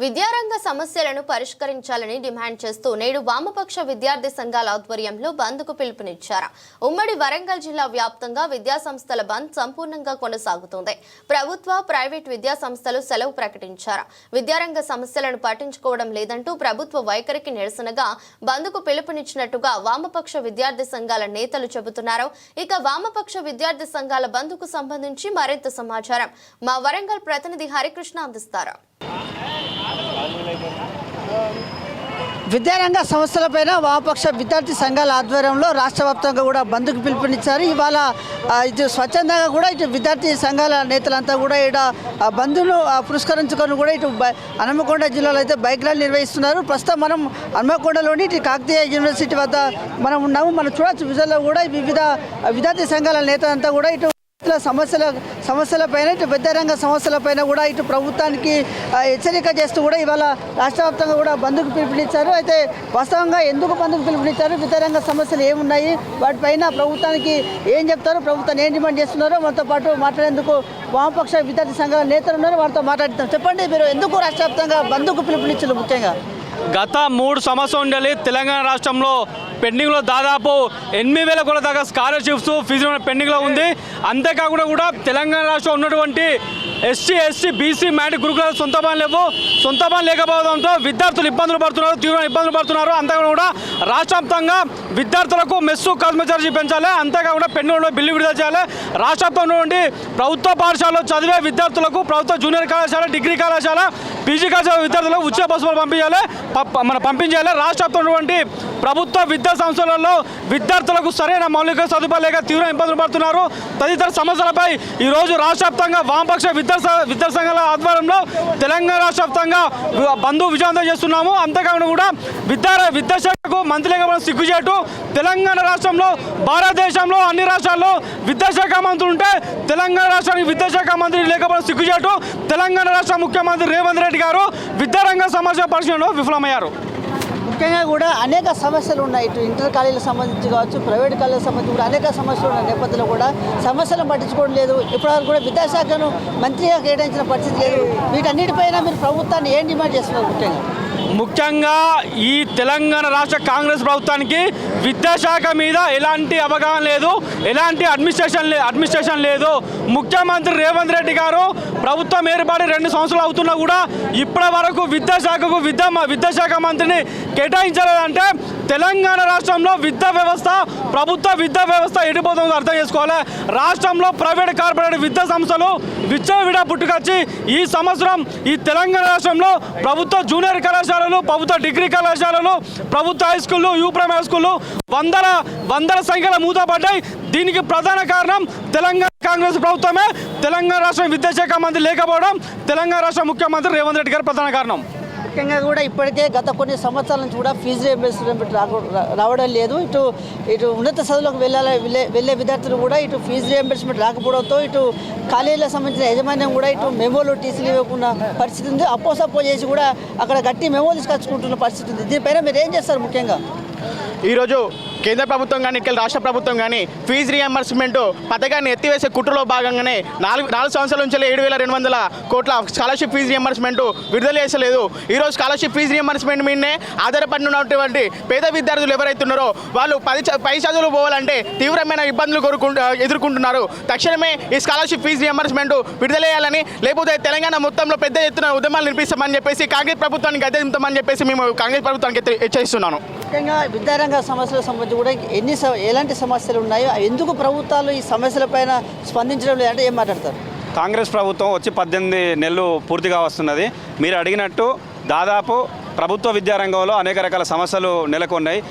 విద్యారంగ సమస్యలను పరిష్కరించాలని డిమాండ్ చేస్తూ నేడు వామపక్ష విద్యార్థి సంఘాల ఆధ్వర్యంలో బంద్కు పిలుపునిచ్చారు. ఉమ్మడి వరంగల్ జిల్లా వ్యాప్తంగా విద్యా సంస్థల బంద్ సంపూర్ణంగా కొనసాగుతోంది. ప్రభుత్వ ప్రైవేట్ విద్యా సంస్థలు సెలవు ప్రకటించారు. విద్యారంగ సమస్యలను పట్టించుకోవడం లేదంటూ ప్రభుత్వ వైఖరికి నిరసనగా బంద్కు పిలుపునిచ్చినట్టుగా వామపక్ష విద్యార్థి సంఘాల నేతలు చెబుతున్నారు. ఇక వామపక్ష విద్యార్థి సంఘాల బంద్కు సంబంధించి మరింత సమాచారం మా వరంగల్ ప్రతినిధి హరికృష్ణ అందిస్తారు. విద్యారంగ సంస్థలపైన వామపక్ష విద్యార్థి సంఘాల ఆధ్వర్యంలో రాష్ట్ర వ్యాప్తంగా కూడా బంద్కు పిలుపునిచ్చారు. ఇవాళ ఇటు స్వచ్ఛందంగా కూడా ఇటు విద్యార్థి సంఘాల నేతలంతా కూడా ఇక్కడ ఆ, బంద్ను పురస్కరించుకొని కూడా ఇటు హనుమకొండ జిల్లాలో అయితే బైక్ ర్యాలీ నిర్వహిస్తున్నారు. ప్రస్తుతం మనం హనుమకొండలోని ఇటు కాకతీయ యూనివర్సిటీ వద్ద మనం ఉన్నాము. మనం చూడొచ్చు విజయలో కూడా వివిధ విద్యార్థి సంఘాల నేతలంతా కూడా ఇటు సమస్యల సమస్యలపైన ఇటు పెద్ద రంగ సమస్యలపైన కూడా ఇటు ప్రభుత్వానికి హెచ్చరిక చేస్తూ కూడా ఇవాళ రాష్ట్ర వ్యాప్తంగా కూడా బంధుకు పిలుపునిచ్చారు. అయితే వాస్తవంగా ఎందుకు బంధుకు పిలుపునిచ్చారు? రంగ సమస్యలు ఏమున్నాయి? వాటిపైన ప్రభుత్వానికి ఏం చెప్తారు? ప్రభుత్వాన్ని ఏం డిమాండ్ చేస్తున్నారో? మనతో పాటు మాట్లాడేందుకు వామపక్ష విద్యార్థి సంఘాల నేతలు ఉన్నారు వారితో మాట్లాడుతాం. చెప్పండి మీరు ఎందుకు రాష్ట్ర వ్యాప్తంగా బంధుకు పిలుపునిచ్చారు ముఖ్యంగా? గత మూడు సంవత్సరం ఉండాలి తెలంగాణ రాష్ట్రంలో పెండింగ్లో దాదాపు ఎనిమిది వేల కోట్ల దాకా స్కాలర్షిప్స్ ఫీజు పెండింగ్లో ఉంది. అంతేకాకుండా కూడా తెలంగాణ రాష్ట్రం ఉన్నటువంటి ఎస్సీ ఎస్సీ బీసీ మ్యాటి గురుకులాలు సొంత పని లేవు. సొంత పని లేకపోవడంతో విద్యార్థులు ఇబ్బందులు పడుతున్నారు తీవ్రమైన ఇబ్బందులు పడుతున్నారు. అంతేకాకుండా కూడా రాష్ట్రవ్యాప్తంగా విద్యార్థులకు మెస్సు కర్మచారీ పెంచాలి. అంతేకాకుండా పెండింగ్లో బిల్లు విడుదల చేయాలి. రాష్ట్ర వ్యాప్తంగా ప్రభుత్వ పాఠశాలలో చదివే విద్యార్థులకు ప్రభుత్వ జూనియర్ కళాశాల డిగ్రీ కళాశాల పీజీ కళాశాల విద్యార్థులకు ఉచిత బస్సులు పంపించాలి. మన పంపించాలి రాష్ట్ర ప్రభుత్వ విద్యా సంస్థలలో విద్యార్థులకు సరైన మౌలిక సదుపాయాలు లేక తీవ్ర ఇబ్బందులు పడుతున్నారు. తదితర సమస్యలపై ఈరోజు రోజు వామపక్ష విద్యా విద్యా సంఘాల ఆధ్వర్యంలో తెలంగాణ రాష్ట్ర వ్యాప్తంగా బంధువు విజయవంతం చేస్తున్నాము. అంతేకాకుండా కూడా విద్యా విద్యాశాఖకు మంత్రిగా మనం సిగ్గుచేటు తెలంగాణ రాష్ట్రంలో భారతదేశంలో అన్ని రాష్ట్రాల్లో విద్యాశాఖ మంత్రులు ఉంటే తెలంగాణ రాష్ట్రానికి విద్యాశాఖ మంత్రి లేకపోవడం సిగ్గుచేటు తెలంగాణ రాష్ట్ర ముఖ్యమంత్రి రేవంత్ రెడ్డి గారు విద్యారంగ సమస్య పరిశీలనలో విఫలమయ్యారు. ముఖ్యంగా కూడా అనేక సమస్యలు ఉన్నాయి. ఇటు ఇంటర్ కాలేజీలకు సంబంధించి కావచ్చు ప్రైవేట్ కాలేజీలకు సంబంధించి కూడా అనేక సమస్యలు ఉన్న నేపథ్యంలో కూడా సమస్యలను పట్టించుకోవడం లేదు. ఇప్పటివరకు కూడా విద్యాశాఖను మంత్రిగా కేటాయించిన పరిస్థితి లేదు. వీటన్నిటిపైన మీరు ప్రభుత్వాన్ని ఏం డిమాండ్ చేస్తున్నారు ముఖ్యంగా? ముఖ్యంగా ఈ తెలంగాణ రాష్ట్ర కాంగ్రెస్ ప్రభుత్వానికి విద్యాశాఖ మీద ఎలాంటి అవగాహన లేదు ఎలాంటి అడ్మినిస్ట్రేషన్ లే అడ్మినిస్ట్రేషన్ లేదు. ముఖ్యమంత్రి రేవంత్ రెడ్డి గారు ప్రభుత్వం ఏర్పడి రెండు సంవత్సరాలు అవుతున్నా కూడా ఇప్పటి వరకు విద్యాశాఖకు విద్యా విద్యాశాఖ మంత్రిని కేటాయించలేదంటే తెలంగాణ రాష్ట్రంలో విద్యా వ్యవస్థ ప్రభుత్వ విద్యా వ్యవస్థ ఎడిపోతుందో అర్థం చేసుకోవాలి. రాష్ట్రంలో ప్రైవేట్ కార్పొరేట్ విద్యా సంస్థలు విచ్చలవిడ పుట్టుకొచ్చి ఈ సంవత్సరం ఈ తెలంగాణ రాష్ట్రంలో ప్రభుత్వ జూనియర్ కళాశాలలు ప్రభుత్వ డిగ్రీ కళాశాలలు ప్రభుత్వ హై స్కూళ్ళు యూ ప్రైమరీ స్కూళ్ళు వందల వందల సంఖ్యలో మూతపడ్డాయి. దీనికి ప్రధాన కారణం తెలంగాణ కాంగ్రెస్ ప్రభుత్వమే. తెలంగాణ రాష్ట్ర విద్యాశాఖ మంత్రి లేకపోవడం. తెలంగాణ రాష్ట్ర ముఖ్యమంత్రి రేవంత్ రెడ్డి గారు ప్రధాన కారణం. ముఖ్యంగా కూడా ఇప్పటికే గత కొన్ని సంవత్సరాల నుంచి కూడా ఫీజు రియంబర్స్మెంట్ రావడం లేదు. ఇటు ఇటు ఉన్నత చదువులకు వెళ్ళాలి వెళ్ళే వెళ్ళే విద్యార్థులు కూడా ఇటు ఫీజు రియంబర్స్మెంట్ రాకపోవడంతో ఇటు కాలేజీలకు సంబంధించిన యాజమాన్యం కూడా ఇటు మెమోలు టీసీలు ఇవ్వకుండా పరిస్థితి ఉంది. అప్పో సప్పో చేసి కూడా అక్కడ గట్టి మెమో తీసుకొచ్చుకుంటున్న పరిస్థితి ఉంది. దీనిపైన మీరు ఏం చేస్తారు ముఖ్యంగా? ఈరోజు కేంద్ర ప్రభుత్వం కానీ ఇక్కడ రాష్ట్ర ప్రభుత్వం కానీ ఫీజు రియంబర్స్మెంట్ పథకాన్ని ఎత్తివేసే కుట్రలో భాగంగానే నాలుగు నాలుగు సంవత్సరాల నుంచి ఏడు వేల రెండు వందల కోట్ల స్కాలర్షిప్ ఫీజు రియంబర్స్మెంట్ విడుదల చేసలేదు. ఈరోజు స్కాలర్షిప్ ఫీజు రియంబర్స్మెంట్ మీదనే ఆధారపడినటువంటి పేద విద్యార్థులు ఎవరైతే ఉన్నారో వాళ్ళు పది చ- పై చదువులు పోవాలంటే తీవ్రమైన ఇబ్బందులు కోరుకుంటు ఎదుర్కొంటున్నారు. తక్షణమే ఈ స్కాలర్షిప్ ఫీజు రియంబర్స్మెంట్ విడుదల చేయాలని లేకపోతే తెలంగాణ మొత్తంలో పెద్ద ఎత్తున ఉద్యమాలు నిర్మిస్తామని చెప్పేసి కాంగ్రెస్ ప్రభుత్వానికి గద్దెంతామని చెప్పేసి మేము కాంగ్రెస్ ప్రభుత్వానికి హెచ్చరిస్తున్నాను. ముఖ్యంగా విద్యారంగ సమస్యల సంబంధించి కూడా ఎన్ని స- ఎలాంటి సమస్యలు ఉన్నాయో ఎందుకు ప్రభుత్వాలు ఈ సమస్యలపైన స్పందించడం లేదంటే ఏం మాట్లాడతారు? కాంగ్రెస్ ప్రభుత్వం వచ్చి పద్దెనిమిది నెలలు పూర్తిగా వస్తున్నది. మీరు అడిగినట్టు దాదాపు ప్రభుత్వ విద్యారంగంలో అనేక రకాల సమస్యలు నెలకొన్నాయి.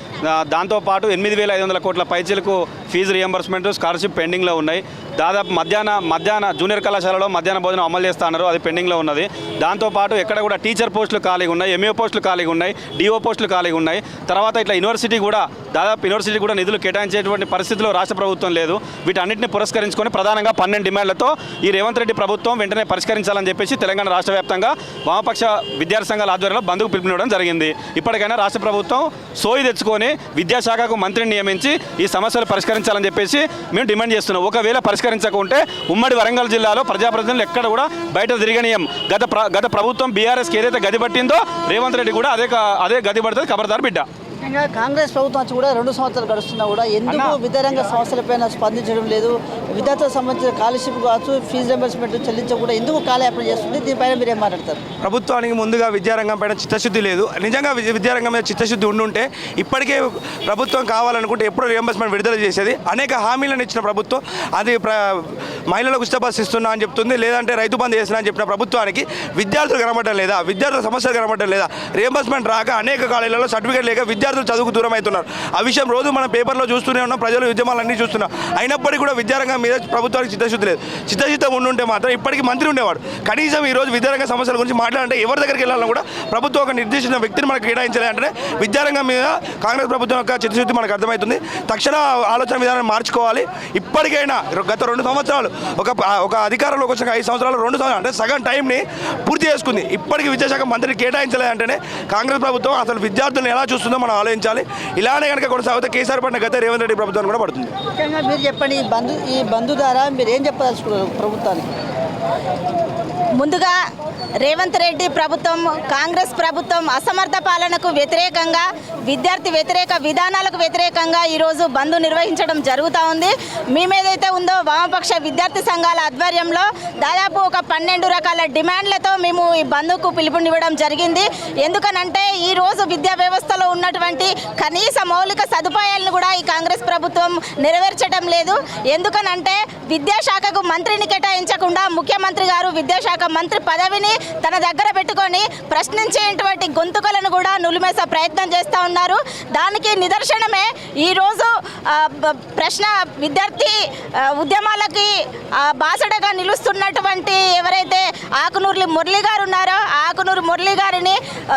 దాంతోపాటు ఎనిమిది వేల ఐదు వందల కోట్ల పైచీలకు ఫీజు రియంబర్స్మెంట్ స్కాలర్షిప్ పెండింగ్లో ఉన్నాయి. దాదాపు మధ్యాహ్న మధ్యాహ్న జూనియర్ కళాశాలలో మధ్యాహ్న భోజనం అమలు చేస్తున్నారు అది పెండింగ్లో ఉన్నది. దాంతోపాటు ఎక్కడ కూడా టీచర్ పోస్టులు ఖాళీగా ఉన్నాయి ఎంఏ పోస్టులు ఖాళీగా ఉన్నాయి డిఓ పోస్టులు ఖాళీగా ఉన్నాయి. తర్వాత ఇట్లా యూనివర్సిటీ కూడా దాదాపు యూనివర్సిటీ కూడా నిధులు కేటాయించేటువంటి పరిస్థితిలో రాష్ట్ర ప్రభుత్వం లేదు. వీటన్నిటిని పురస్కరించుకొని ప్రధానంగా పన్నెండు డిమాండ్లతో ఈ రేవంత్ రెడ్డి ప్రభుత్వం వెంటనే పరిష్కరించాలని చెప్పేసి తెలంగాణ రాష్ట్ర వ్యాప్తంగా వామపక్ష విద్యార్థి సంఘాల ఆధ్వర్యంలో బంధుకు పిలుపునివ్వడం జరిగింది. ఇప్పటికైనా రాష్ట్ర ప్రభుత్వం సోయి తెచ్చుకొని విద్యాశాఖకు మంత్రిని నియమించి ఈ సమస్యలు పరిష్కరించాలని చెప్పేసి మేము డిమాండ్ చేస్తున్నాం. ఒకవేళ పరిష్కరి పరిష్కరించకుంటే ఉమ్మడి వరంగల్ జిల్లాలో ప్రజాప్రతినిధులు ఎక్కడ కూడా బయట తిరగనీయం. గత గత ప్రభుత్వం బీఆర్ఎస్కి ఏదైతే గది పట్టిందో రేవంత్ రెడ్డి కూడా అదే అదే గది పడుతుంది. ఖబర్దార్ బిడ్డ. ముఖ్యంగా కాంగ్రెస్ ప్రభుత్వం వచ్చి కూడా రెండు సంవత్సరాలు గడుస్తున్నా కూడా ఎందుకు విద్యారంగ సమస్యలపైన స్పందించడం లేదు? విద్యార్థులకు సంబంధించిన స్కాలర్షిప్ కావచ్చు ఫీజు రింబర్స్మెంట్ చెల్లించకుండా ఎందుకు కాలయాపన చేస్తుంది? దీనిపైన మీరు ఏం మాట్లాడతారు? ప్రభుత్వానికి ముందుగా విద్యారంగం పైన చిత్తశుద్ధి లేదు. నిజంగా విద్య- విద్యారంగం మీద చిత్తశుద్ధి ఉండుంటే ఇప్పటికే ప్రభుత్వం కావాలనుకుంటే ఎప్పుడు రియంబర్స్మెంట్ విడుదల చేసేది. అనేక హామీలను ఇచ్చిన ప్రభుత్వం అది మహిళలకు ఉచిత బస్సు ఇస్తున్నా అని చెప్తుంది లేదంటే రైతు బంధు చేస్తున్నా అని చెప్పిన ప్రభుత్వానికి విద్యార్థులు కనబడడం లేదా విద్యార్థుల సమస్యలు కనబడడం లేదా రియంబర్స్మెంట్ రాక అనేక కాలేజీలలో సర్టిఫికేట్ లేక విద్యార్థులు చదువుకు దూరం అవుతున్నారు ఆ విషయం రోజు మనం పేపర్లో చూస్తూనే ఉన్నాం ప్రజలు ఉద్యమాలన్నీ చూస్తున్నాం అయినప్పటికీ కూడా విద్యారంగం మీద ప్రభుత్వానికి చిత్తశుద్ధి లేదు. చిత్తశుద్ధం ఉండుంటే మాత్రం ఇప్పటికీ మంత్రి ఉండేవాడు. కనీసం ఈ రోజు విద్యారంగ సమస్యల గురించి మాట్లాడంటే ఎవరి దగ్గరికి వెళ్ళాలన్నా కూడా ప్రభుత్వం ఒక నిర్దేశించిన వ్యక్తిని మనకు కేటాయించాలంటే అంటే విద్యారంగం మీద కాంగ్రెస్ ప్రభుత్వం యొక్క చిత్తశుద్ధి మనకు అర్థమవుతుంది. తక్షణ ఆలోచన విధానం మార్చుకోవాలి. ఇప్పటికైనా గత రెండు సంవత్సరాలు ఒక ఒక అధికారంలోకి వచ్చిన ఐదు సంవత్సరాలు రెండు సంవత్సరాలు అంటే సగం టైంని పూర్తి చేసుకుంది. ఇప్పటికీ విద్యాశాఖ మంత్రిని కేటాయించలే అంటేనే కాంగ్రెస్ ప్రభుత్వం అసలు విద్యార్థులను ఎలా చూస్తుందో మనం ఆలోచించాలి. ఇలానే కనుక కొనసాగితే కేసీఆర్ పడిన గత రేవంత్ రెడ్డి ప్రభుత్వం కూడా పడుతుంది. ముఖ్యంగా మీరు చెప్పండి ఈ బంధు ఈ బంధు ద్వారా మీరు ఏం చెప్పదలుచుకున్నారు ప్రభుత్వానికి? ముందుగా రేవంత్ రెడ్డి ప్రభుత్వం కాంగ్రెస్ ప్రభుత్వం అసమర్థ పాలనకు వ్యతిరేకంగా విద్యార్థి వ్యతిరేక విధానాలకు వ్యతిరేకంగా ఈరోజు బంద్ నిర్వహించడం జరుగుతూ ఉంది. మేమేదైతే ఉందో వామపక్ష విద్యార్థి సంఘాల ఆధ్వర్యంలో దాదాపు ఒక పన్నెండు రకాల డిమాండ్లతో మేము ఈ బంద్కు పిలుపునివ్వడం జరిగింది. ఎందుకనంటే ఈ రోజు విద్యా వ్యవస్థలో ఉన్నటువంటి కనీస మౌలిక సదుపాయాలను కూడా ఈ కాంగ్రెస్ ప్రభుత్వం నెరవేర్చడం లేదు. ఎందుకనంటే విద్యాశాఖకు మంత్రిని కేటాయించకుండా ముఖ్యమంత్రి గారు విద్యాశాఖ మంత్రి పదవిని తన దగ్గర పెట్టుకొని ప్రశ్నించేటువంటి గొంతుకలను కూడా నులిమేసే ప్రయత్నం చేస్తూ ఉన్నారు. దానికి నిదర్శనమే ఈరోజు ప్రశ్న విద్యార్థి ఉద్యమాలకి బాసడగా నిలుస్తున్నటువంటి ఎవరైతే ఆకునూరు మురళి గారు ఉన్నారో ఆకునూరు మురళి గారిని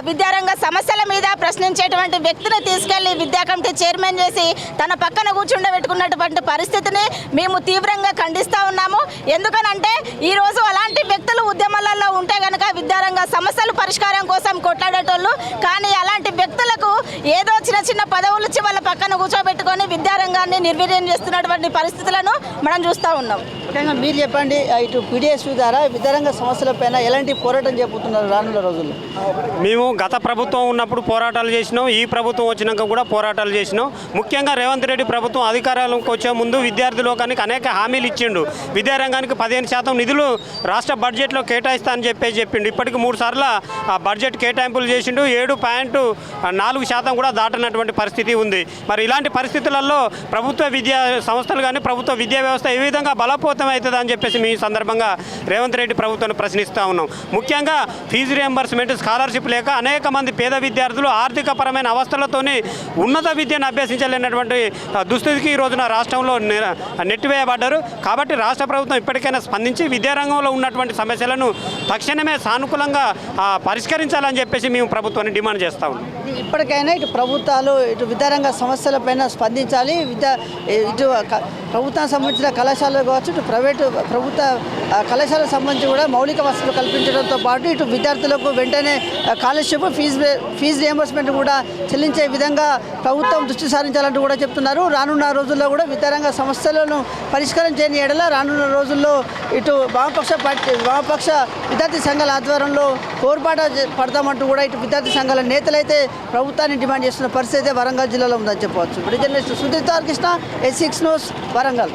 విద్యారంగ సమస్యల మీద ప్రశ్నించేటువంటి వ్యక్తిని తీసుకెళ్ళి విద్యా కమిటీ చైర్మన్ చేసి తన పక్కన కూర్చుండబెట్టుకున్నటువంటి పరిస్థితిని మేము తీవ్రంగా ఖండిస్తూ ఉన్నాము. ఎందుకనంటే ఈ రోజు అలాంటి వ్యక్తులు ఉద్యమాలలో ఉంటే గనక విద్యారంగ సమస్యల పరిష్కారం కోసం కొట్లాడేటోళ్ళు. కానీ అలాంటి వ్యక్తులకు ఏదో చిన్న చిన్న పదవులు ఇచ్చి వాళ్ళ పక్కన కూర్చోబెట్టుకొని విద్యారంగాన్ని నిర్వీర్యం చేస్తున్నటువంటి పరిస్థితులను మనం చూస్తూ ఉన్నాం. ముఖ్యంగా మీరు చెప్పండి ఇటు పీడిఎస్ ద్వారా విద్యారంగ సమస్యలపైన ఎలాంటి పోరాటం చేపుతున్నారు రానున్న రోజుల్లో? మేము గత ప్రభుత్వం ఉన్నప్పుడు పోరాటాలు చేసినాం ఈ ప్రభుత్వం వచ్చినాక కూడా పోరాటాలు చేసినాం. ముఖ్యంగా రేవంత్ రెడ్డి ప్రభుత్వం అధికారంలోకి వచ్చే ముందు విద్యార్థి లోకానికి అనేక హామీలు ఇచ్చిండు. విద్యారంగానికి పదిహేను శాతం నిధులు రాష్ట్ర బడ్జెట్లో కేటాయిస్తా అని చెప్పేసి చెప్పిండు. ఇప్పటికి మూడు సార్లు ఆ బడ్జెట్ కేటాయింపులు చేసిండు. ఏడు పాయింట్ నాలుగు శాతం కూడా దాటనటువంటి పరిస్థితి ఉంది. మరి ఇలాంటి పరిస్థితులలో ప్రభుత్వ విద్యా సంస్థలు కానీ ప్రభుత్వ విద్యా వ్యవస్థ ఏ విధంగా బలపోతం అవుతుంది అని చెప్పేసి మీ సందర్భంగా రేవంత్ రెడ్డి ప్రభుత్వాన్ని ప్రశ్నిస్తూ ఉన్నాం. ముఖ్యంగా ఫీజు రియంబర్స్మెంట్ స్కాలర్షిప్ లేక అనేక మంది పేద విద్యార్థులు ఆర్థికపరమైన అవస్థలతోనే ఉన్నత విద్యను అభ్యసించలేనటువంటి దుస్థితికి ఈ రోజున రాష్ట్రంలో నెట్టివేయబడ్డారు. కాబట్టి రాష్ట్ర ప్రభుత్వం ఇప్పటికైనా స్పందించి రంగంలో ఉన్నటువంటి సమస్యలను తక్షణమే సానుకూలంగా పరిష్కరించాలని చెప్పేసి మేము ప్రభుత్వాన్ని డిమాండ్ చేస్తా ఉన్నాం. ఇప్పటికైనా ఇటు ప్రభుత్వాలు ఇటు విద్యారంగ సమస్యలపైన స్పందించాలి. విద్యా ఇటు ప్రభుత్వానికి సంబంధించిన కళాశాలలు కావచ్చు ఇటు ప్రైవేటు ప్రభుత్వ కళాశాలకు సంబంధించి కూడా మౌలిక వసతులు కల్పించడంతో పాటు ఇటు విద్యార్థులకు వెంటనే కాలర్షిప్ ఫీజు ఫీజు రియంబర్స్మెంట్ కూడా చెల్లించే విధంగా ప్రభుత్వం దృష్టి సారించాలంటూ కూడా చెప్తున్నారు. రానున్న రోజుల్లో కూడా విద్యారంగ సమస్యలను పరిష్కారం చేయని ఎడల రానున్న రోజుల్లో ఇటు వామపక్ష పార్టీ వామపక్ష విద్యార్థి సంఘాల ఆధ్వర్యంలో పోరుబాట చే- పడతామంటూ కూడా ఇటు విద్యార్థి సంఘాల నేతలైతే ప్రభుత్వాన్ని డిమాండ్ చేస్తున్న పరిస్థితి వరంగల్ జిల్లాలో ఉందని చెప్పవచ్చు. ఇప్పుడు journalist Sudheer Krishna S six news Warangal.